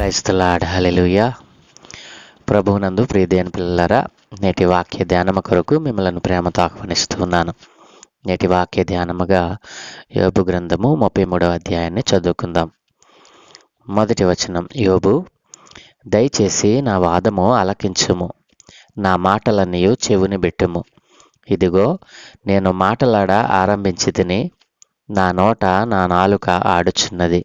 క్రైస్తలాడ్ hallelujah ప్రభువునందు ప్రియదేని పిల్లలరా నేటి వాక్య ధ్యానము కొరకు మిమ్మల్ని ప్రేమతో ఆహ్వానిస్తున్నాను నేటి వాక్య ధ్యానముగా యోబు గ్రంథము ముప్పై మూడవ అధ్యాయాన్ని చదువుకుందాం. మొదటి వచనం యోబు దయచేసి నా వాదము ఆలకించుము. నా మాటలన్నీ చెవుని పెట్టుము ఇదిగో నేను మాటలాడ ఆరంభించి తిని నా నోట నా నాలుక ఆడుచున్నది.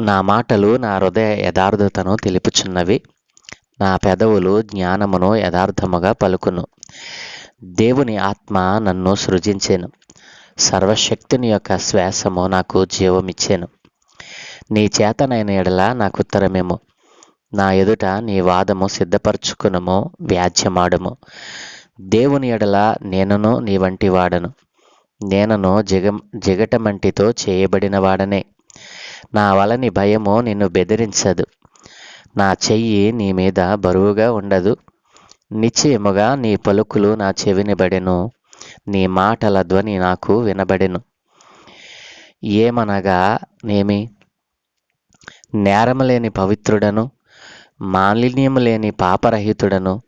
నా మాటలు నా హృదయ యథార్థతను తెలుపుచున్నవి. నా పెదవులు జ్ఞానమును యథార్థముగా పలుకును. దేవుని ఆత్మ నన్ను సృజించాను. సర్వశక్తుని యొక్క శ్వాసము నాకు జీవమిచ్చాను. నీ చేతనైన ఎడల నాకు ఉత్తరమేమో. నా ఎదుట నీ వాదము సిద్ధపరచుకునము వ్యాజ్యమాడము. దేవుని ఎడల నేనును నీ వంటి వాడను. నేనను జగ జగటమంటితో చేయబడిన వాడనే. నా వలని భయము నిన్ను బెదిరించదు. నా చెయ్యి నీ మీద బరువుగా ఉండదు. నిశ్చయముగా నీ పలుకులు నా చెవినిబడెను నీ మాటల ధ్వని నాకు వినబడెను. ఏమనగా నేమి? నేరములేని పవిత్రుడను మాలిన్యము లేని పాపరహితుడను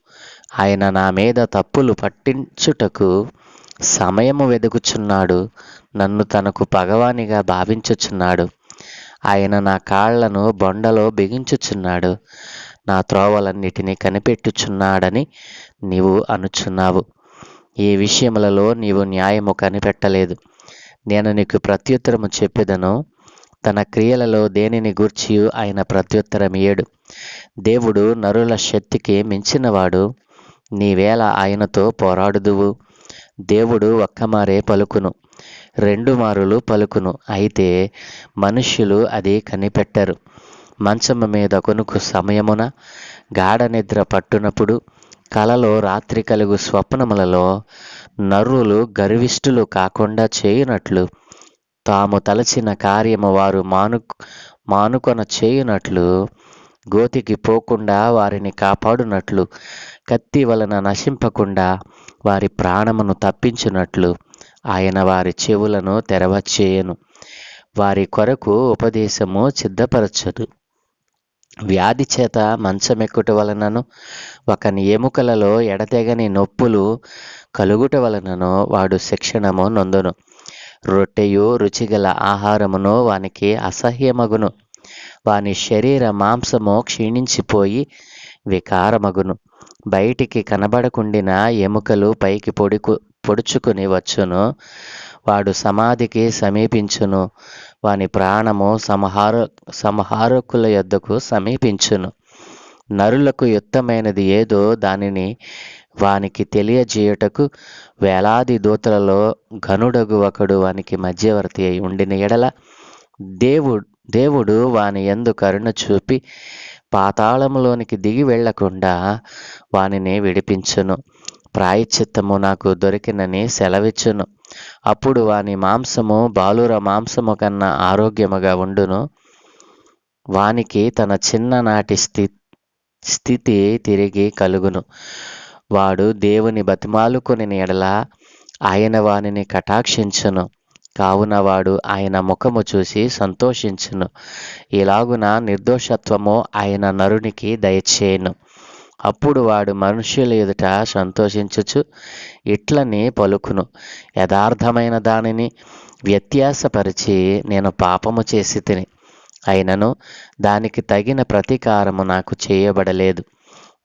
ఆయన నా మీద తప్పులు పట్టించుటకు సమయము వెదుకుచున్నాడు. నన్ను తనకు పగవానిగా భావించుచున్నాడు. ఆయన నా కాళ్ళను బొండలో బిగించుచున్నాడు. నా త్రోవలన్నిటినీ కనిపెట్టుచున్నాడని నీవు అనుచున్నావు. ఈ విషయములలో నీవు న్యాయము కనిపెట్టలేదు. నేను నీకు ప్రత్యుత్తరము చెప్పేదను. తన క్రియలలో దేనిని గూర్చి ఆయన ప్రత్యుత్తరం ఇయ్యడు. దేవుడు నరుల శక్తికి మించినవాడు. నీవేళ ఆయనతో పోరాడుదువు. దేవుడు ఒక్కమారే పలుకును. రెండు మారులు పలుకును. అయితే మనుష్యులు అది కనిపెట్టరు. మంచము మీద కొనుకు సమయమున గాఢ నిద్ర పట్టునప్పుడు కలలో రాత్రి కలుగు స్వప్నములలో నరులు గర్విష్ఠులు కాకుండా చేయునట్లు తాము తలచిన కార్యము వారు మాను మానుకొన చేయునట్లు గోతికి పోకుండా వారిని కాపాడునట్లు కత్తి వలన నశింపకుండా వారి ప్రాణమును తప్పించునట్లు ఆయన వారి చెవులను తెరవచేయను. వారి కొరకు ఉపదేశము సిద్ధపరచదు. వ్యాధి చేత మంచమెక్కుట వలనను ఒకని ఎముకలలో ఎడతెగని నొప్పులు కలుగుట వలనను వాడు శిక్షణము నొందును. రొట్టెయు రుచిగల ఆహారమును వానికి అసహ్యమగును. వాని శరీర మాంసము క్షీణించిపోయి వికారమగును. బయటికి కనబడకుండిన ఎముకలు పైకి పొడికు పొడుచుకుని వచ్చును. వాడు సమాధికి సమీపించును. వాని ప్రాణము సంహార సంహారకుల యొద్దకు సమీపించును. నరులకు యుక్తమైనది ఏదో దానిని వానికి తెలియజేయుటకు వేలాది దూతలలో ఘనుడగు ఒకడు వానికి మధ్యవర్తి అయి ఉండిన ఎడల దేవుడు దేవుడు వాని ఎందు కరుణ చూపి పాతాళములోనికి దిగి వెళ్ళకుండా వానిని విడిపించును. ప్రాయశ్చిత్తము నాకు దొరికినని సెలవిచ్చును. అప్పుడు వాని మాంసము బాలుర మాంసము కన్నా ఆరోగ్యముగా ఉండును. వానికి తన చిన్ననాటి స్థి స్థితి తిరిగి కలుగును. వాడు దేవుని బతిమాలుకుని ఎడల ఆయన వానిని కటాక్షించును. కావున వాడు ఆయన ముఖము చూసి సంతోషించును. ఇలాగున నిర్దోషత్వము ఆయన నరునికి దయచేయను. అప్పుడు వాడు మనుష్యుల ఎదుట సంతోషించుచు ఇట్లని పలుకును. యథార్థమైన దానిని వ్యత్యాసపరిచి నేను పాపము చేసి తిని అయినను దానికి తగిన ప్రతీకారము నాకు చేయబడలేదు.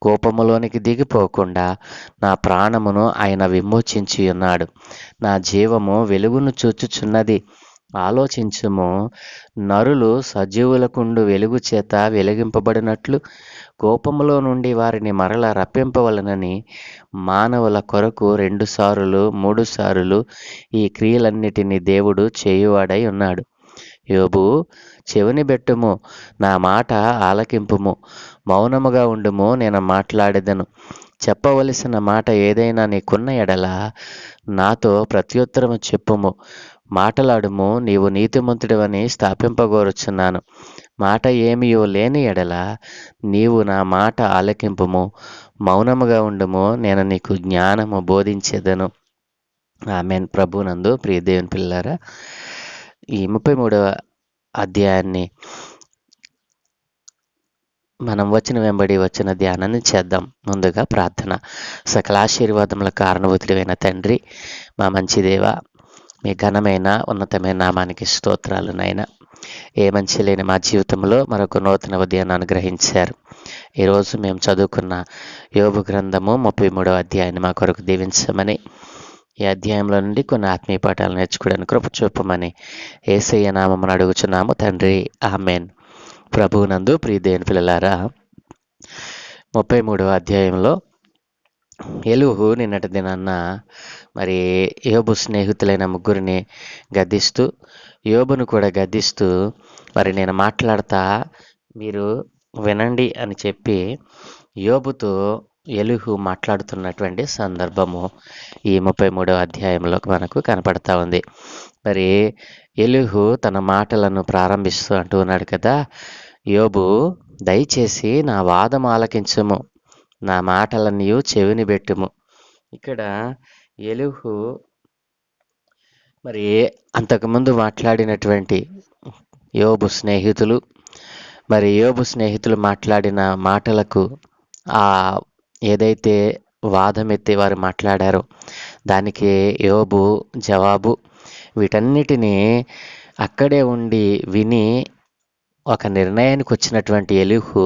కోపములోనికి దిగిపోకుండా నా ప్రాణమును ఆయన విమోచించి ఉన్నాడు నా జీవము వెలుగును చూచుచున్నది. ఆలోచించుము నరులు సజీవులకుండు వెలుగు చేత వెలిగింపబడినట్లు కోపములో నుండి వారిని మరల రప్పింపవలనని మానవుల కొరకు రెండు సారులు మూడు సారులు ఈ క్రియలన్నిటినీ దేవుడు చేయువాడై ఉన్నాడు. యోబు చెవిని బెట్టుము నా మాట ఆలకింపుము మౌనముగా ఉండుము నేను మాట్లాడేదను. చెప్పవలసిన మాట ఏదైనా నీకున్న ఎడల నాతో ప్రత్యుత్తరము చెప్పుము. మాటలాడుము నీవు నీతిమంతుడివని స్థాపింపగోరుచున్నాను. మాట ఏమియో లేని ఎడల నీవు నా మాట ఆలకింపము మౌనముగా ఉండము నేను నీకు జ్ఞానము బోధించేదను. ఆమెన్. ప్రభునందు నందు దేవుని పిల్లారా ఈ ముప్పై మూడవ అధ్యాయాన్ని మనం వచ్చిన వెంబడి వచ్చిన ధ్యానాన్ని చేద్దాం. ముందుగా ప్రార్థన. సకల ఆశీర్వాదముల కారణభూతుడైన తండ్రి మా మంచి దేవ మీ ఘనమైన ఉన్నతమైన నామానికి స్తోత్రాలు నాయన. ఏ మంచి లేని మా జీవితంలో మరొక నూతన ఉదయాన్ని అనుగ్రహించారు. ఈరోజు మేము చదువుకున్న యోగు గ్రంథము ముప్పై మూడవ అధ్యాయాన్ని మా కొరకు దీవించమని ఈ అధ్యాయంలో నుండి కొన్ని ఆత్మీయ పాఠాలు నేర్చుకోవడానికి కృప చూపమని ఏసయ్య నామమును అడుగుచున్నాము. తండ్రి ఆమెన్. ప్రభువునందు ప్రియదేని పిల్లలారా ముప్పై మూడవ అధ్యాయంలో ఎలుహు నిన్నటి దినాన్న మరి యోబు స్నేహితులైన ముగ్గురిని గద్దిస్తూ యోబును కూడా గద్దిస్తూ మరి నేను మాట్లాడతా మీరు వినండి అని చెప్పి యోబుతో ఎలుహు మాట్లాడుతున్నటువంటి సందర్భము ఈ ముప్పై మూడవ అధ్యాయంలో మనకు కనపడతా ఉంది. మరి ఎలుహు తన మాటలను ప్రారంభిస్తూ అంటూ ఉన్నాడు కదా యోబు దయచేసి నా వాదం ఆలకించము నా మాటలన్నీ చెవిని పెట్టుము. ఇక్కడ ఎలుహు మరి అంతకుముందు మాట్లాడినటువంటి యోబు స్నేహితులు మరి యోబు స్నేహితులు మాట్లాడిన మాటలకు ఆ ఏదైతే వాదం ఎత్తి వారు మాట్లాడారో దానికి యోబు జవాబు వీటన్నిటినీ అక్కడే ఉండి విని ఒక నిర్ణయానికి వచ్చినటువంటి ఎలుహు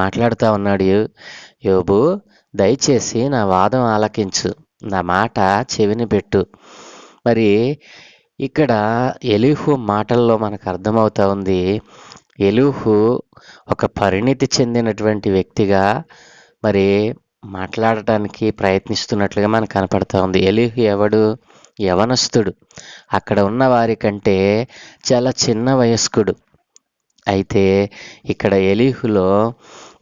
మాట్లాడుతూ ఉన్నాడు. యోబు దయచేసి నా వాదం ఆలకించు నా మాట చెవిని పెట్టు మరి ఇక్కడ ఎలుహు మాటల్లో మనకు అర్థమవుతా ఉంది. ఎలుహు ఒక పరిణితి చెందినటువంటి వ్యక్తిగా మరి మాట్లాడటానికి ప్రయత్నిస్తున్నట్లుగా మనకు కనపడతా ఉంది. ఎలుహు ఎవడు? యవనస్తుడు. అక్కడ ఉన్న వారి కంటే చాలా చిన్న వయస్కుడు. అయితే ఇక్కడ ఎలీహులో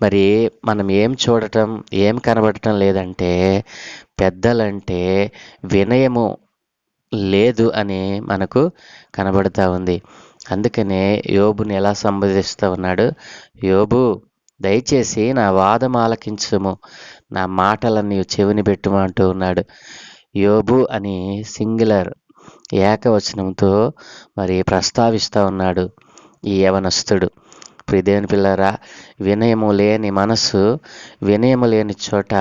మరి మనం ఏం చూడటం ఏం కనబడటం లేదంటే పెద్దలంటే వినయము లేదు అని మనకు కనబడుతూ ఉంది. అందుకనే యోబుని ఎలా సంబోధిస్తూ ఉన్నాడు? యోబు దయచేసి నా వాదం ఆలకించము. నా మాటలన్నీ చెవిని పెట్టుమంటూ ఉన్నాడు. యోబు అని సింగులర్ ఏకవచనంతో మరి ప్రస్తావిస్తూ ఉన్నాడు ఈ యవనస్తుడు. ప్రిదేని పిల్లరా వినయము లేని మనసు వినయము లేని చోట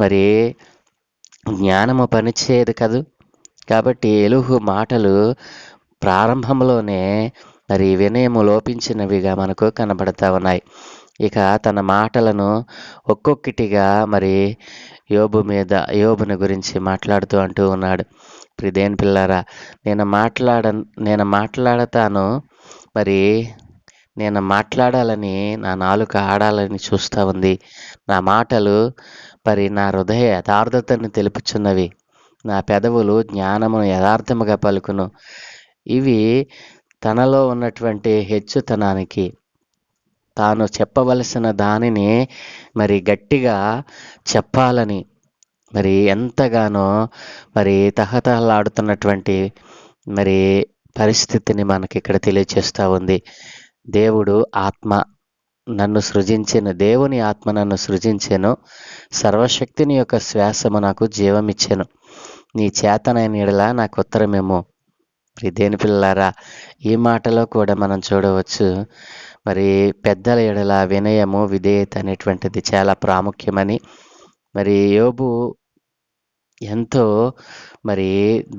మరి జ్ఞానము పనిచేయదు కదూ? కాబట్టి ఎలుహు మాటలు ప్రారంభంలోనే మరి వినయము లోపించినవిగా మనకు కనబడతా ఉన్నాయి. ఇక తన మాటలను ఒక్కొక్కటిగా మరి యోబు మీద యోబుని గురించి మాట్లాడుతూ అంటూ ఉన్నాడు. ప్రిదేన్ పిల్లారా నేను మాట్లాడ నేను మాట్లాడతాను మరి నేను మాట్లాడాలని నా నాలుక ఆడాలని చూస్తూ ఉంది. నా మాటలు మరి నా హృదయ యథార్థతను తెలుపుచున్నవి. నా పెదవులు జ్ఞానమును యథార్థముగా పలుకును. ఇవి తనలో ఉన్నటువంటి హెచ్చుతనానికి తాను చెప్పవలసిన దానిని మరి గట్టిగా చెప్పాలని మరి ఎంతగానో మరి తహతహలాడుతున్నటువంటి మరి పరిస్థితిని మనకి ఇక్కడ తెలియచేస్తూ ఉంది. దేవుడు ఆత్మ నన్ను సృజించిన దేవుని ఆత్మ నన్ను సృజించాను సర్వశక్తిని యొక్క శ్వాసము నాకు జీవమిచ్చాను. నీ చేతనైన ఎడల నాకు ఉత్తరమేమో. దేని పిల్లలారా ఈ మాటలో కూడా మనం చూడవచ్చు మరి పెద్దల ఎడల వినయము విధేయత అనేటువంటిది చాలా ప్రాముఖ్యమని. మరి యోబు ఎంతో మరి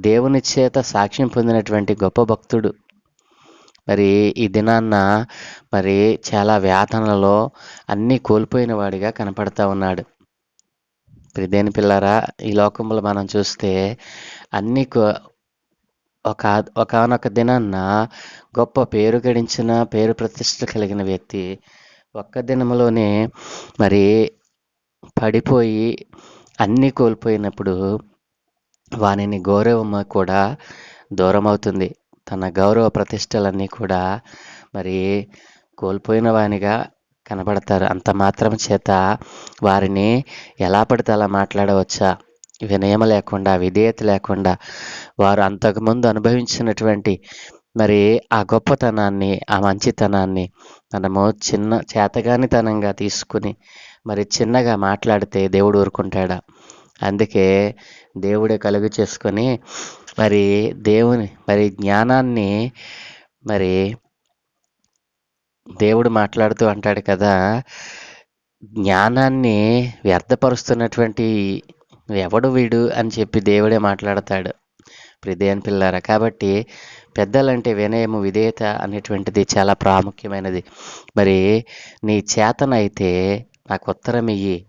దేవుని చేత సాక్ష్యం పొందినటువంటి గొప్ప భక్తుడు. మరి ఈ దినాన్న మరి చాలా వేతనలో అన్నీ కోల్పోయిన వాడిగా కనపడతా ఉన్నాడు. దేని పిల్లరా ఈ లోకంలో మనం చూస్తే అన్ని ఒక ఒకనొక దినాన్న గొప్ప పేరు గడించిన పేరు ప్రతిష్ట కలిగిన వ్యక్తి ఒక్క దినంలోనే మరి పడిపోయి అన్నీ కోల్పోయినప్పుడు వానిని గౌరవం కూడా దూరం అవుతుంది తన గౌరవ ప్రతిష్టలన్నీ కూడా మరి కోల్పోయిన వానిగా కనబడతారు. అంత మాత్రం చేత వారిని ఎలా పడితే అలా మాట్లాడవచ్చా? వినయం లేకుండా విధేయత లేకుండా వారు అంతకుముందు అనుభవించినటువంటి మరి ఆ గొప్పతనాన్ని ఆ మంచితనాన్ని మనము చిన్న చేతగానితనంగా తీసుకుని మరి చిన్నగా మాట్లాడితే దేవుడు ఊరుకుంటాడా? అందుకే దేవుడే కలుగు చేసుకొని మరి దేవుని మరి జ్ఞానాన్ని మరి దేవుడు మాట్లాడుతూ అంటాడు కదా జ్ఞానాన్ని వ్యర్థపరుస్తున్నటువంటి ఎవడు వీడు అని చెప్పి దేవుడే మాట్లాడతాడు. ప్రిదేన్ పిల్లారా కాబట్టి పెద్దలంటే వినయము విధేయత అనేటువంటిది చాలా ప్రాముఖ్యమైనది. మరి నీ చేతనైతే నాకు ఉత్తరం ఇయ్యి.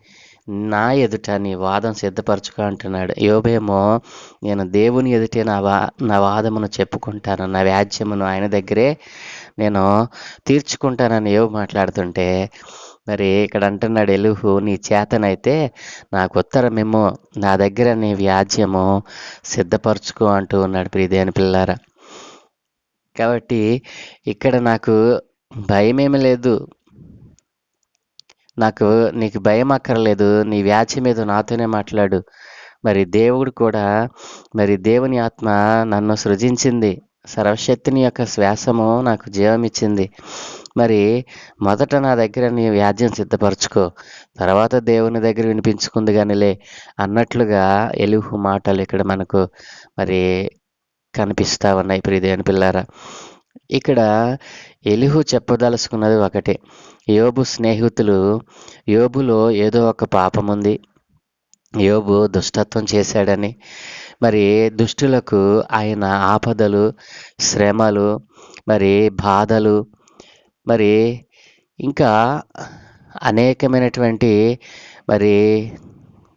నా ఎదుట నీ వాదం సిద్ధపరచుకో అంటున్నాడు. యోబేమో నేను దేవుని ఎదుటే నా వా నా వాదమును చెప్పుకుంటాను నా వ్యాజ్యమును ఆయన దగ్గరే నేను తీర్చుకుంటానని ఏవో మాట్లాడుతుంటే మరి ఇక్కడ అంటున్నాడు ఎలుహు నీ చేతనైతే నాకు ఉత్తరమేమో నా దగ్గర నీ వ్యాజ్యము సిద్ధపరచుకో అంటూ ఉన్నాడు ప్రియదేని పిల్లారా. కాబట్టి ఇక్కడ నాకు భయమేమి లేదు. నాకు నీకు భయం అక్కర్లేదు. నీ వ్యాధి మీద నాతోనే మాట్లాడు. మరి దేవుడు కూడా మరి దేవుని ఆత్మ నన్ను సృజించింది. సర్వశక్తిని యొక్క శ్వాసము నాకు జీవం ఇచ్చింది. మరి మొదట నా దగ్గర నీ వ్యాజ్యం సిద్ధపరచుకో. తర్వాత దేవుని దగ్గర వినిపించుకుంది కానిలే అన్నట్లుగా ఎలుహు మాటలు ఇక్కడ మనకు మరి కనిపిస్తా ఉన్నాయి ప్రియదేవుని పిల్లారా. ఇక్కడ ఎలుహు చెప్పదలుచుకున్నది ఒకటే. యోబు స్నేహితులు యోబులో ఏదో ఒక పాపం ఉంది యోబు దుష్టత్వం చేశాడని. మరి దుష్టులకు ఆయన ఆపదలు శ్రమలు మరి బాధలు మరి ఇంకా అనేకమైనటువంటి మరి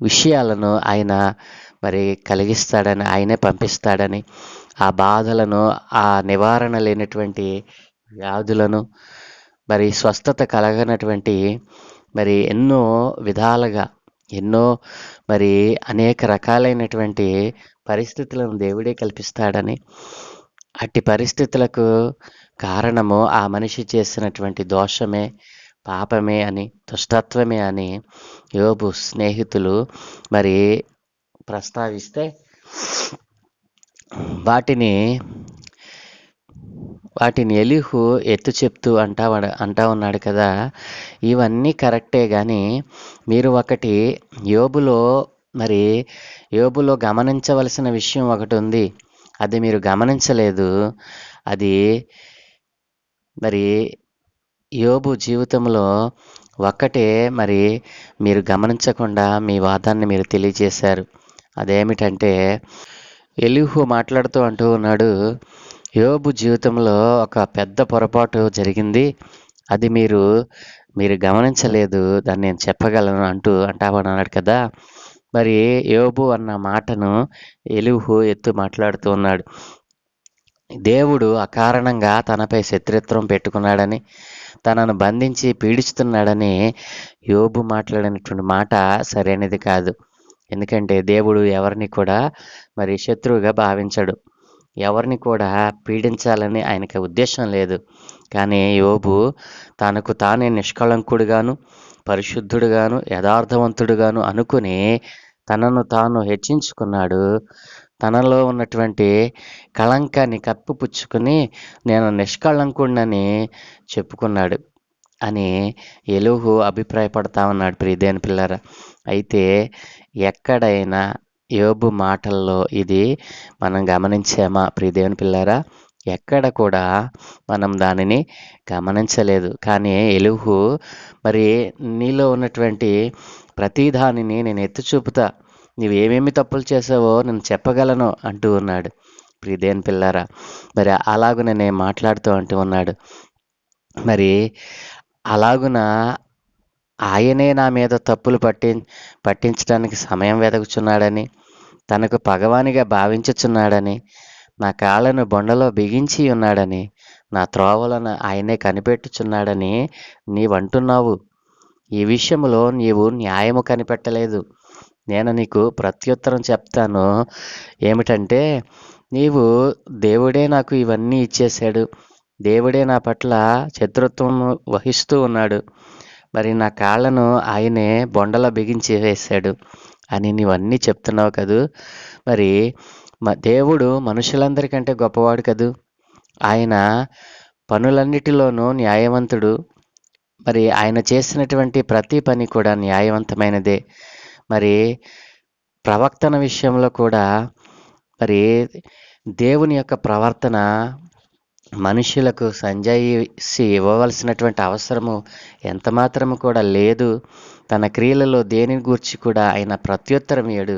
విషయాలను ఆయన మరి కలిగిస్తాడని ఆయనే పంపిస్తాడని ఆ బాధలను ఆ నివారణ లేనటువంటి వ్యాధులను మరి స్వస్థత కలగనటువంటి మరి ఎన్నో విధాలుగా ఎన్నో మరి అనేక రకాలైనటువంటి పరిస్థితులను దేవుడే కల్పిస్తాడని. అట్టి పరిస్థితులకు కారణము ఆ మనిషి చేసినటువంటి దోషమే పాపమే అని దుష్టత్వమే అని యోబు స్నేహితులు మరి ప్రస్తావిస్తే వాటిని వాటిని ఎలిహు ఎత్తు చెప్తూ అంటా అంటా ఉన్నాడు కదా. ఇవన్నీ కరెక్టే కానీ మీరు ఒకటి యోబులో మరి యోబులో గమనించవలసిన విషయం ఒకటి ఉంది. అది మీరు గమనించలేదు. అది మరి యోబు జీవితంలో ఒక్కటే మరి మీరు గమనించకుండా మీ వాదాన్ని మీరు తెలియజేశారు. అదేమిటంటే ఎలిహు మాట్లాడుతూ అంటూ ఉన్నాడు యోబు జీవితంలో ఒక పెద్ద పొరపాటు జరిగింది. అది మీరు మీరు గమనించలేదు. దాన్ని నేను చెప్పగలను అంటూ అంటామని అన్నాడు కదా. మరి యోబు అన్న మాటను ఎలుహు ఎత్తు మాట్లాడుతూ ఉన్నాడు. దేవుడు అకారణంగా తనపై శత్రుత్వం పెట్టుకున్నాడని తనను బంధించి పీడిస్తున్నాడని యోబు మాట్లాడినటువంటి మాట సరైనది కాదు. ఎందుకంటే దేవుడు ఎవరిని కూడా మరి శత్రువుగా భావించడు. ఎవరిని కూడా పీడించాలని ఆయనకి ఉద్దేశం లేదు. కానీ యోబు తనకు తానే నిష్కళంకుడుగాను పరిశుద్ధుడుగాను యథార్థవంతుడుగాను అనుకుని తనను తాను హెచ్చించుకున్నాడు. తనలో ఉన్నటువంటి కళంకాన్ని కప్పిపుచ్చుకుని నేను నిష్కళంకుడినని చెప్పుకున్నాడు అని ఎలుహు అభిప్రాయపడతా ఉన్నాడు ప్రియదేని పిల్లర. అయితే ఎక్కడైనా యోబు మాటల్లో ఇది మనం గమనించామా? ప్రియదేవుని పిల్లారా ఎక్కడ కూడా మనం దానిని గమనించలేదు. కానీ ఎలుహు మరి నీలో ఉన్నటువంటి ప్రతి దానిని నేను ఎత్తి చూపుతా. నువ్వేమేమి తప్పులు చేసావో నేను చెప్పగలను అంటూ ఉన్నాడు. ప్రియదేని పిల్లారా మరి అలాగున నేను మాట్లాడుతూ అంటూ ఉన్నాడు. మరి అలాగున ఆయనే నా మీద తప్పులు పట్టి పట్టించడానికి సమయం వెదకుచున్నాడని తనకు పగవానిగా భావించుచున్నాడని నా కాళ్ళను బొండలో బిగించి ఉన్నాడని నా త్రోవలను ఆయనే కనిపెట్టుచున్నాడని నీవంటున్నావు. ఈ విషయంలో నీవు న్యాయము కనిపెట్టలేదు. నేను నీకు ప్రత్యుత్తరం చెప్తాను. ఏమిటంటే నీవు దేవుడే నాకు ఇవన్నీ ఇచ్చేశాడు. దేవుడే నా పట్ల శత్రుత్వం వహిస్తూ ఉన్నాడు. మరి నా కాళ్ళను ఆయనే బొండలో బిగించి వేశాడు అని నీవన్నీ చెప్తున్నావు కదూ? మరి మ దేవుడు మనుషులందరికంటే గొప్పవాడు కదూ? ఆయన పనులన్నిటిలోనూ న్యాయవంతుడు. మరి ఆయన చేసినటువంటి ప్రతి పని కూడా న్యాయవంతమైనదే. మరి ప్రవర్తన విషయంలో కూడా మరి దేవుని యొక్క ప్రవర్తన మనుషులకు సంజాయిసి ఇవ్వవలసినటువంటి అవసరము ఎంత మాత్రము కూడా లేదు. తన క్రియలలో దేని గూర్చి కూడా ఆయన ప్రత్యుత్తరం ఏడు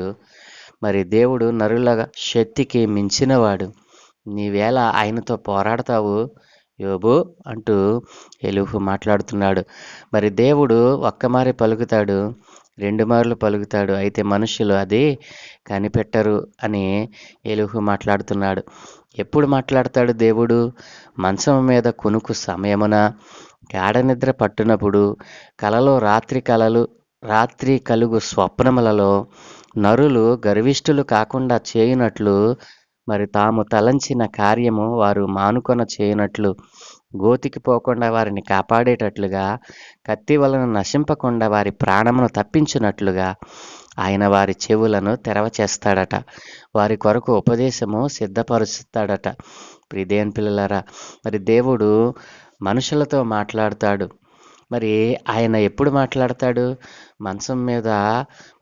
మరి దేవుడు నరుల శక్తికి మించినవాడు. నీవేళ ఆయనతో పోరాడతావు? యోబు అంటూ ఎలుహు మాట్లాడుతున్నాడు. మరి దేవుడు ఒక్కమారి పలుకుతాడు? రెండు మార్లు పలుకుతాడు. అయితే మనుషులు అది కనిపెట్టరు అని ఎలుహు మాట్లాడుతున్నాడు. ఎప్పుడు మాట్లాడతాడు దేవుడు? మంచం మీద కొనుకు సమయమున? గాఢ నిద్ర పట్టునప్పుడు కలలో రాత్రి కలలు రాత్రి కలుగు స్వప్నములలో నరులు గర్విష్ఠులు కాకుండా చేయునట్లు మరి తాము తలంచిన కార్యము వారు మానుకొన చేయనట్లు గోతికి పోకుండా వారిని కాపాడేటట్లుగా కత్తి వలన నశింపకుండా వారి ప్రాణమును తప్పించినట్లుగా ఆయన వారి చెవులను తెరవ చేస్తాడట. వారి కొరకు ఉపదేశము సిద్ధపరుస్తాడట. ప్రిదేన్ పిల్లలరా మరి దేవుడు మనుషులతో మాట్లాడతాడు. మరి ఆయన ఎప్పుడు మాట్లాడతాడు? మంచం మీద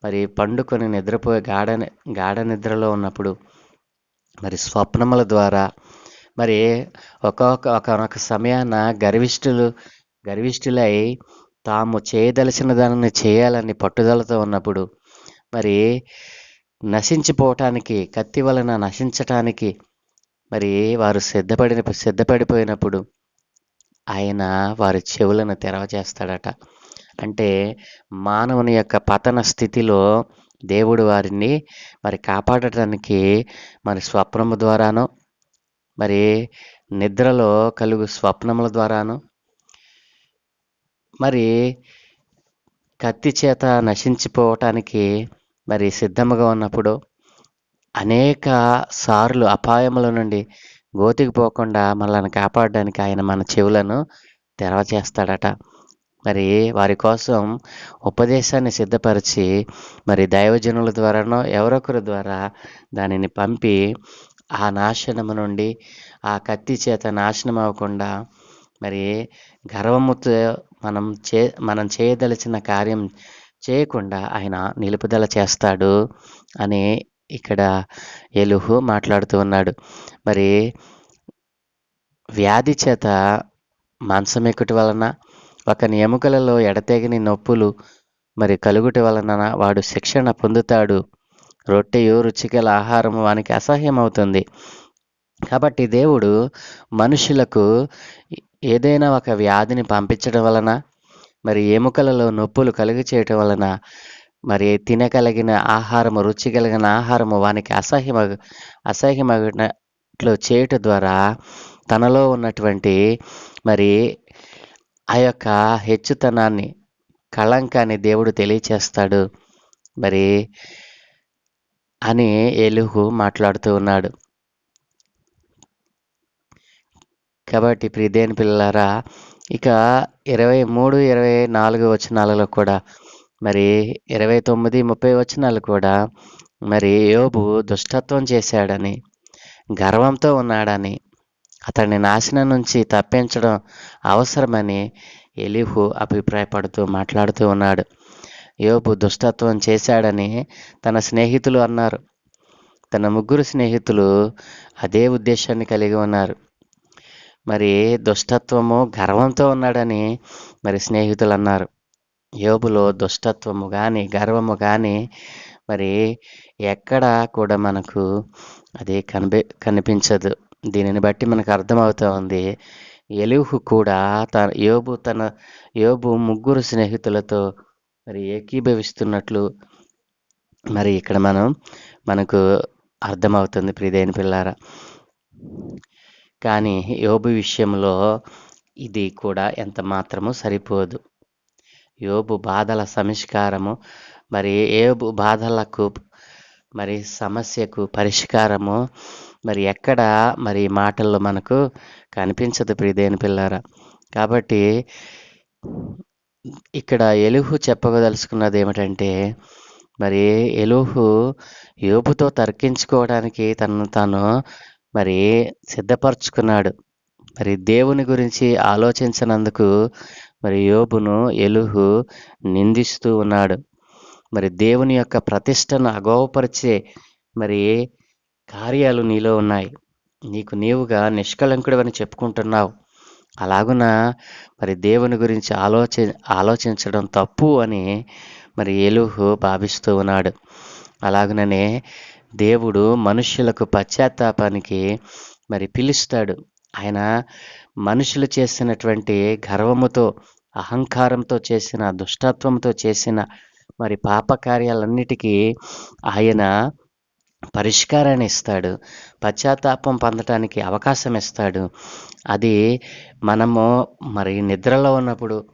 మరి పండుకొని నిద్రపోయే గాఢ గాఢ నిద్రలో ఉన్నప్పుడు. మరి స్వప్నముల ద్వారా. మరి ఒక్కొక్క ఒకనొక సమయాన గర్విష్ఠులు గర్విష్ఠులై తాము చేయదలిచిన దానిని చేయాలని పట్టుదలతో ఉన్నప్పుడు. మరి నశించిపోవటానికి కత్తి వలన నశించటానికి మరి వారు సిద్ధపడిన సిద్ధపడిపోయినప్పుడు. ఆయన వారి చెవులను తెరవచేస్తాడట. అంటే మానవుని యొక్క పతన స్థితిలో దేవుడు వారిని మరి కాపాడటానికి మరి స్వప్నము ద్వారాను మరి నిద్రలో కలుగు స్వప్నముల ద్వారాను మరి కత్తి చేత నశించిపోవటానికి మరి సిద్ధముగా ఉన్నప్పుడు అనేక సార్లు అపాయముల నుండి గోతికి పోకుండా మనల్ని కాపాడడానికి ఆయన మన చెవులను తెరవచేస్తాడట. మరి వారి కోసం ఉపదేశాన్ని సిద్ధపరిచి మరి దైవజనుల ద్వారానో ఎవరొకరి ద్వారా దానిని పంపి ఆ నాశనము నుండి ఆ కత్తి చేత నాశనం అవ్వకుండా మరి గర్వముతో మనం చే మనం చేయదలిచిన కార్యం చేయకుండా ఆయన నిలుపుదల చేస్తాడు అని ఇక్కడ ఎలుహు మాట్లాడుతూ ఉన్నాడు. మరి వ్యాధి చేత మాంసమెక్కుటి వలన ఒక ఎముకలలో ఎడతెగని నొప్పులు మరి కలుగుట వలన వాడు శిక్షణ పొందుతాడు. రొట్టెయు రుచిగల ఆహారం వానికి అసహ్యమవుతుంది. కాబట్టి దేవుడు మనుషులకు ఏదైనా ఒక వ్యాధిని పంపించడం వలన మరి ఎముకలలో నొప్పులు కలుగు చేయటం వలన మరి తినగలిగిన ఆహారము రుచి కలిగిన ఆహారము వానికి అసహ్యమ అసహ్యమగినట్లు చేయటం ద్వారా తనలో ఉన్నటువంటి మరి ఆ యొక్క హెచ్చుతనాన్ని కళంకాన్ని దేవుడు తెలియచేస్తాడు. మరి అని ఎలుహు మాట్లాడుతూ ఉన్నాడు. కాబట్టి ప్రిదేని పిల్లలారా ఇక ఇరవై మూడు ఇరవై నాలుగు వచనాలలో కూడా మరి ఇరవై తొమ్మిది ముప్పై వచనాలు కూడా మరి యోబు దుష్టత్వం చేశాడని గర్వంతో ఉన్నాడని అతన్ని నాశనం నుంచి తప్పించడం అవసరమని ఎలిహు అభిప్రాయపడుతూ మాట్లాడుతూ ఉన్నాడు. యోబు దుష్టత్వం చేశాడని తన స్నేహితులు అన్నారు. తన ముగ్గురు స్నేహితులు అదే ఉద్దేశాన్ని కలిగి ఉన్నారు. మరి దుష్టత్వము గర్వంతో ఉన్నాడని మరి స్నేహితులు అన్నారు. యోబులో దుష్టత్వము కానీ గర్వము కానీ మరి ఎక్కడ కూడా మనకు అది కనిపి కనిపించదు. దీనిని బట్టి మనకు అర్థమవుతూ ఉంది. ఎలుహు కూడా తన యోబు తన యోబు ముగ్గురు స్నేహితులతో మరి ఏకీభవిస్తున్నట్లు మరి ఇక్కడ మనం మనకు అర్థమవుతుంది ప్రియదైన పిల్లారా. కానీ యోబు విషయంలో ఇది కూడా ఎంత మాత్రమూ సరిపోదు. యోబు బాధల సంస్కారము మరి ఏబు బాధలకు మరి సమస్యకు పరిష్కారము మరి ఎక్కడ మరి మాటల్లో మనకు కనిపించదు ప్రియదేని పిల్లారా. కాబట్టి ఇక్కడ ఎలుహు చెప్పదలుచుకున్నది ఏమిటంటే మరి ఎలుహు యోబుతో తర్కించుకోవడానికి తనను తాను మరి సిద్ధపరచుకున్నాడు. మరి దేవుని గురించి ఆలోచించినందుకు మరి యోబును ఎలుహు నిందిస్తూ ఉన్నాడు. మరి దేవుని యొక్క ప్రతిష్టను అగోపరిచే మరి కార్యాలు నీలో ఉన్నాయి. నీకు నీవుగా నిష్కళంకుడవని చెప్పుకుంటున్నావు. అలాగున మరి దేవుని గురించి ఆలోచి ఆలోచించడం తప్పు అని మరి ఎలుహు భావిస్తూ ఉన్నాడు. అలాగుననే దేవుడు మనుష్యులకు పశ్చాత్తాపానికి మరి పిలుస్తాడు. ఆయన మనుషులు చేసినటువంటి గర్వముతో అహంకారంతో చేసిన దుష్టత్వంతో చేసిన మరి పాప కార్యాలన్నిటికీ ఆయన పరిష్కారాన్ని ఇస్తాడు. పశ్చాత్తాపం పొందటానికి అవకాశం ఇస్తాడు. అది మనము మరి నిద్రలో ఉన్నప్పుడు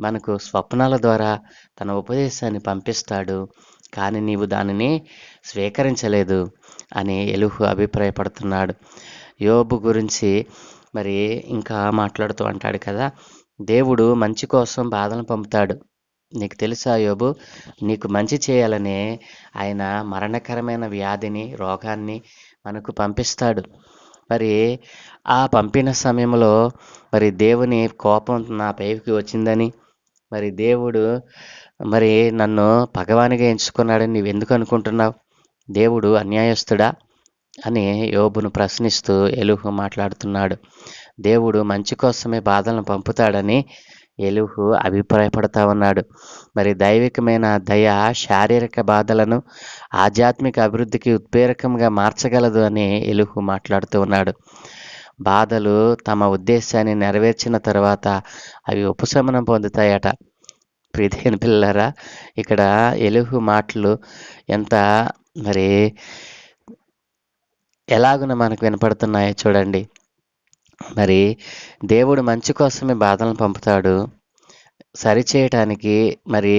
మనకు స్వప్నాల ద్వారా తన ఉపదేశాన్ని పంపిస్తాడు. కానీ నీవు దానిని స్వీకరించలేదు అని ఎలుహు అభిప్రాయపడుతున్నాడు. యోబు గురించి మరి ఇంకా మాట్లాడుతూ అంటాడు కదా దేవుడు మంచి కోసం బాధలను పంపుతాడు. నీకు తెలుసా యోబు? నీకు మంచి చేయాలనే ఆయన మరణకరమైన వ్యాధిని రోగాన్ని మనకు పంపిస్తాడు. మరి ఆ పంపిన సమయంలో మరి దేవుని కోపం నా పైకి వచ్చిందని మరి దేవుడు మరి నన్ను పగవానిగా ఎంచుకున్నాడని నీవు ఎందుకు అనుకుంటున్నావు? దేవుడు అన్యాయస్తుడా? అని యోబును ప్రశ్నిస్తూ ఎలుహు మాట్లాడుతున్నాడు. దేవుడు మంచి కోసమే బాధలను పంపుతాడని ఎలుహు అభిప్రాయపడతా ఉన్నాడు. మరి దైవికమైన దయ శారీరక బాధలను ఆధ్యాత్మిక అభివృద్ధికి ఉత్ప్రేరకంగా మార్చగలదు అని ఎలుహు మాట్లాడుతూ ఉన్నాడు. బాధలు తమ ఉద్దేశాన్ని నెరవేర్చిన తర్వాత అవి ఉపశమనం పొందుతాయట. ప్రీతైన పిల్లరా ఇక్కడ ఎలుహు మాటలు ఎంత మరి ఎలాగున మనకు వినపడుతున్నాయో చూడండి. మరి దేవుడు మంచి కోసమే బాధలను పంపుతాడు. సరిచేయటానికి మరి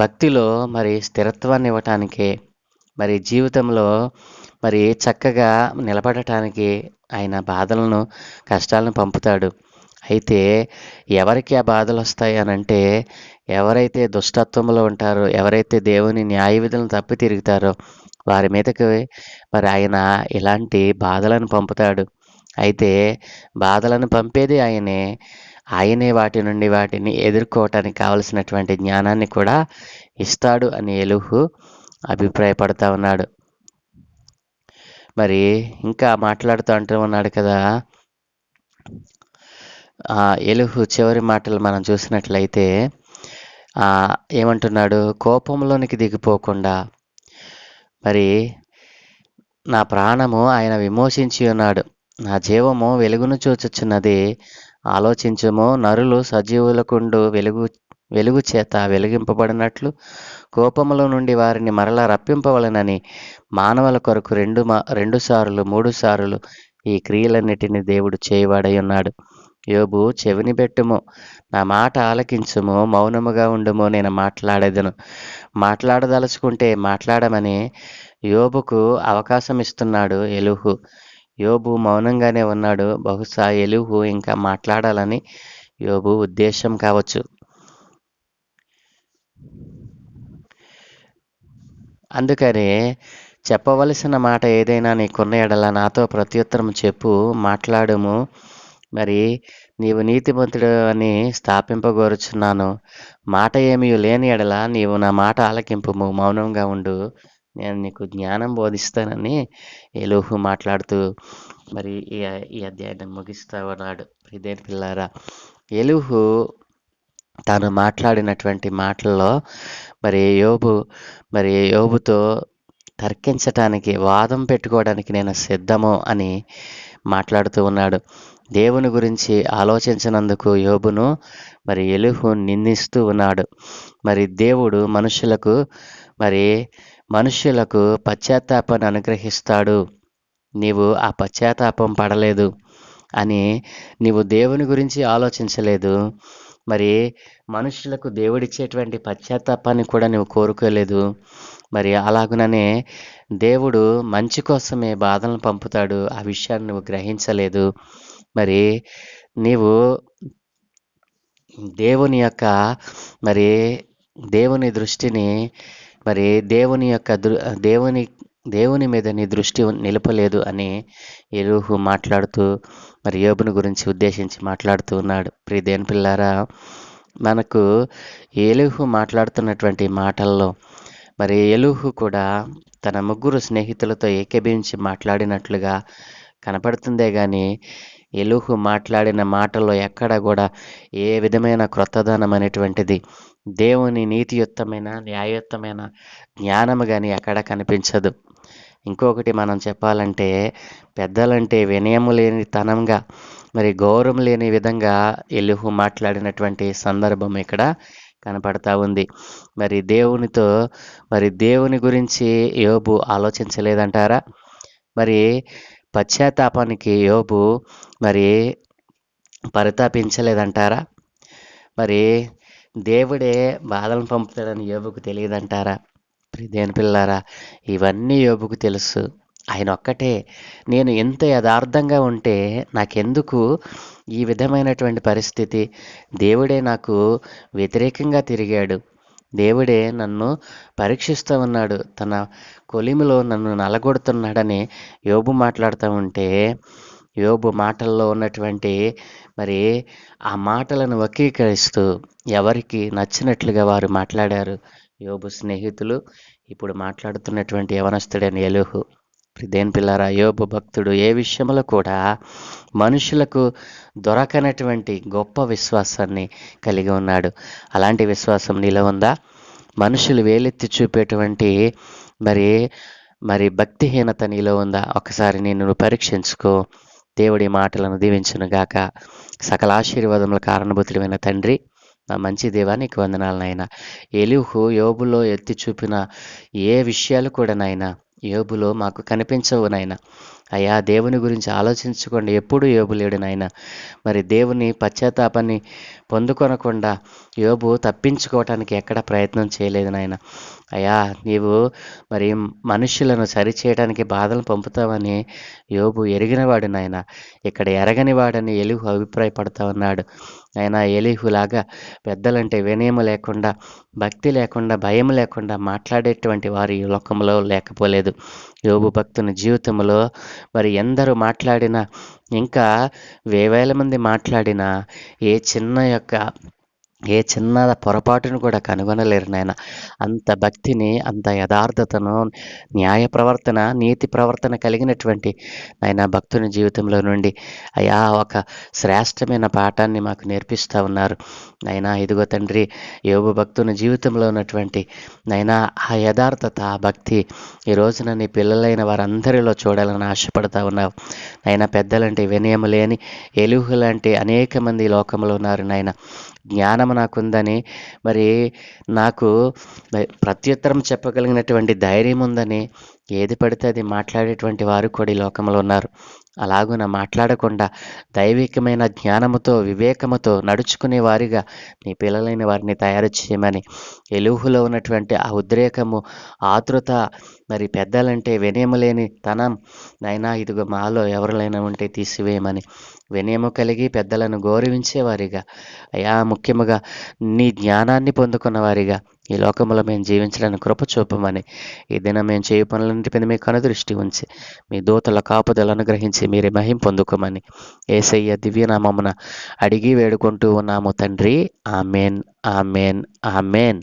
భక్తిలో మరి స్థిరత్వాన్ని ఇవ్వటానికి మరి జీవితంలో మరి చక్కగా నిలబడటానికి ఆయన బాధలను కష్టాలను పంపుతాడు. అయితే ఎవరికి ఆ బాధలు వస్తాయి అని అంటే ఎవరైతే దుష్టత్వంలో ఉంటారో ఎవరైతే దేవుని న్యాయ విధులను తప్పి తిరుగుతారో వారి మీదకి మరి ఆయన ఇలాంటి బాధలను పంపుతాడు. అయితే బాధలను పంపేది ఆయనే. ఆయనే వాటి నుండి వాటిని ఎదుర్కోవటానికి కావలసినటువంటి జ్ఞానాన్ని కూడా ఇస్తాడు అని ఎలుహు అభిప్రాయపడతా ఉన్నాడు. మరి ఇంకా మాట్లాడుతూ అంటూ ఉన్నాడు కదా. ఎలుహు చివరి మాటలు మనం చూసినట్లయితే ఏమంటున్నాడు? కోపంలోనికి దిగిపోకుండా మరి నా ప్రాణము ఆయన విమోచించి ఉన్నాడు. నా జీవము వెలుగును చూచుచున్నది. ఆలోచించము నరులు సజీవులకుండు వెలుగు వెలుగు చేత వెలిగింపబడినట్లు కోపముల నుండి వారిని మరలా రప్పింపవలనని మానవుల కొరకు రెండు మా రెండు సార్లు మూడు సార్లు ఈ క్రియలన్నిటిని దేవుడు చేయవాడై ఉన్నాడు. యోబు చెవిని పెట్టుము. నా మాట ఆలకించుము మౌనముగా ఉండుము నేను మాట్లాడేదను. మాట్లాడదలుచుకుంటే మాట్లాడమని యోబుకు అవకాశం ఇస్తున్నాడు ఎలుహు. యోబు మౌనంగానే ఉన్నాడు. బహుశా ఎలుహు ఇంకా మాట్లాడాలని యోబు ఉద్దేశం కావచ్చు. అందుకని చెప్పవలసిన మాట ఏదైనా నీకున్న ఎడల నాతో ప్రత్యుత్తరం చెప్పు మాట్లాడము. మరి నీవు నీతిమంతుడు అని స్థాపింపగోరుచున్నాను. మాట ఏమీ లేని ఎడల నీవు నా మాట ఆలకింపుము. మౌనంగా ఉండు. నేను నీకు జ్ఞానం బోధిస్తానని ఎలుహు మాట్లాడుతూ మరి ఈ ఈ అధ్యాయాన్ని ముగిస్తా ఉన్నాడు ఇదే పిల్లారా ఎలుహు తాను మాట్లాడినటువంటి మాటల్లో మరి యోబు మరి యోబుతో తర్కించటానికి వాదం పెట్టుకోవడానికి నేను సిద్ధము అని మాట్లాడుతూ ఉన్నాడు. దేవుని గురించి ఆలోచించినందుకు యోబును మరి ఎలుహు నిందిస్తూ ఉన్నాడు. మరి దేవుడు మనుషులకు మరి మనుష్యులకు పశ్చాత్తాపాన్ని అనుగ్రహిస్తాడు. నీవు ఆ పశ్చాత్తాపం పడలేదు అని నీవు దేవుని గురించి ఆలోచించలేదు. మరి మనుషులకు దేవుడిచ్చేటువంటి పశ్చాత్తాపాన్ని కూడా నువ్వు కోరుకోలేదు. మరి అలాగుననే దేవుడు మంచి కోసమే బాధలను పంపుతాడు. ఆ విషయాన్ని నువ్వు గ్రహించలేదు. మరి నీవు దేవుని యొక్క మరి దేవుని దృష్టిని మరి దేవుని యొక్క దృ దేవుని దేవుని మీద నీ దృష్టి నిలపలేదు అని ఎరుహు మాట్లాడుతూ మరి యోబుని గురించి ఉద్దేశించి మాట్లాడుతూ ఉన్నాడు. ప్రియదేని పిల్లారా మనకు ఏలుహు మాట్లాడుతున్నటువంటి మాటల్లో మరి ఎలుహు కూడా తన ముగ్గురు స్నేహితులతో ఏకీభించి మాట్లాడినట్లుగా కనపడుతుందే కానీ ఎలుహు మాట్లాడిన మాటల్లో ఎక్కడ కూడా ఏ విధమైన క్రొత్తదనం అనేటువంటిది దేవుని నీతియుత్తమైన న్యాయయుక్తమైన జ్ఞానము కానీ ఎక్కడ కనిపించదు. ఇంకొకటి మనం చెప్పాలంటే పెద్దలంటే వినయము లేని తనంగా మరి గౌరవం లేని విధంగా ఎలుహు మాట్లాడినటువంటి సందర్భం ఇక్కడ కనపడతా ఉంది. మరి దేవునితో మరి దేవుని గురించి యోబు ఆలోచించలేదంటారా? మరి పశ్చాత్తాపానికి యోబు మరి పరితాపించలేదంటారా? మరి దేవుడే బాధలను పంపుతాడని యోబుకు తెలియదంటారా? దేని పిల్లారా ఇవన్నీ యోబుకు తెలుసు. ఆయన ఒక్కటే. నేను ఎంత యథార్థంగా ఉంటే నాకెందుకు ఈ విధమైనటువంటి పరిస్థితి? దేవుడే నాకు వ్యతిరేకంగా తిరిగాడు. దేవుడే నన్ను పరీక్షిస్తూ ఉన్నాడు తన కొలిమిలో నన్ను నలగొడుతున్నాడని యోబు మాట్లాడుతూ ఉంటే యోబు మాటల్లో ఉన్నటువంటి మరి ఆ మాటలను వక్రీకరిస్తూ ఎవరికి నచ్చినట్లుగా వారు మాట్లాడారు. యోబు స్నేహితులు ఇప్పుడు మాట్లాడుతున్నటువంటి యవనస్తుడైన ఎలుహు. దేని పిల్లారా యోబు భక్తుడు ఏ విషయంలో కూడా మనుషులకు దొరకనటువంటి గొప్ప విశ్వాసాన్ని కలిగి ఉన్నాడు. అలాంటి విశ్వాసం నీలో ఉందా? మనుషులు వేలెత్తి చూపేటువంటి మరి మరి భక్తిహీనత నీలో ఉందా? ఒకసారి నేను పరీక్షించుకో. దేవుడి మాటలను దీవించును గాక. సకల ఆశీర్వాదముల కారణభూతుడమైన తండ్రి నా మంచి దేవా నీకు నాయన. ఎలుహు యోబులో ఎత్తి చూపిన ఏ విషయాలు కూడా నాయనా యోబులో మాకు కనిపించవు నాయన. అయ్యా దేవుని గురించి ఆలోచించుకోండి ఎప్పుడు యోబు లేడు నాయన. మరి దేవుని పశ్చాత్తాపాన్ని పొందుకొనకుండా యోబు తప్పించుకోవటానికి ఎక్కడ ప్రయత్నం చేయలేదు నాయన. అయ్యా నీవు మరి మనుషులను సరిచేయడానికి బాధలు పంపుతావని యోబు ఎరిగినవాడు నాయన. ఇక్కడ ఎరగని వాడని ఎలుహు అభిప్రాయపడతా ఉన్నాడు. ఆయన ఎలిహులాగా పెద్దలంటే వినయము లేకుండా భక్తి లేకుండా భయం లేకుండా మాట్లాడేటువంటి వారు ఈ లోకంలో లేకపోలేదు. యోగు భక్తుని జీవితంలో మరి ఎందరూ మాట్లాడినా ఇంకా వేవేల మంది మాట్లాడినా ఏ చిన్న యొక్క ఏ చిన్న పొరపాటును కూడా కనుగొనలేరు నాయన. అంత భక్తిని అంత యథార్థతను న్యాయ ప్రవర్తన నీతి ప్రవర్తన కలిగినటువంటి ఆయన భక్తుని జీవితంలో నుండి అయా ఒక శ్రేష్టమైన పాఠాన్ని మాకు నేర్పిస్తూ ఉన్నారు. నైనా ఇదిగో తండ్రి యోగు భక్తుని జీవితంలో ఉన్నటువంటి నైనా ఆ యథార్థత ఆ భక్తి ఈ రోజున నీ పిల్లలైన వారందరిలో చూడాలని ఆశపడతా ఉన్నావు. నైనా పెద్దలంటే వినయము లేని ఎలుహు లాంటి అనేక మంది లోకంలో ఉన్నారు నాయన. జ్ఞానం నాకుందని మరి నాకు ప్రత్యుత్తరం చెప్పగలిగినటువంటి ధైర్యం ఉందని ఏది పడితే అది మాట్లాడేటువంటి వారు కూడా ఈ లోకంలో ఉన్నారు. అలాగున మాట్లాడకుండా దైవికమైన జ్ఞానముతో వివేకముతో నడుచుకునే వారిగా నీ పిల్లలైన వారిని తయారు చేయమని ఎలుహులో ఉన్నటువంటి ఆ ఉద్రేకము ఆతృత మరి పెద్దలంటే వినయము లేని తనం నైనా ఇదిగో మాలో ఎవరిలైనా ఉంటే తీసివేయమని వినయము కలిగి పెద్దలను గౌరవించేవారిగా. అయా ముఖ్యముగా నీ జ్ఞానాన్ని పొందుకున్న వారిగా ఈ లోకంలో మేము జీవించడానికి కృప చూపమని. ఈ మేము చేయ పనులన్నిటి మీద మీ కనుదృష్టి ఉంచి మీ దూతల కాపుదలను గ్రహించి మీరే మహిం పొందుకోమని. ఏసయ్య దివ్యనామమున అడిగి వేడుకుంటూ ఉన్నాము తండ్రి. Amen amen amen.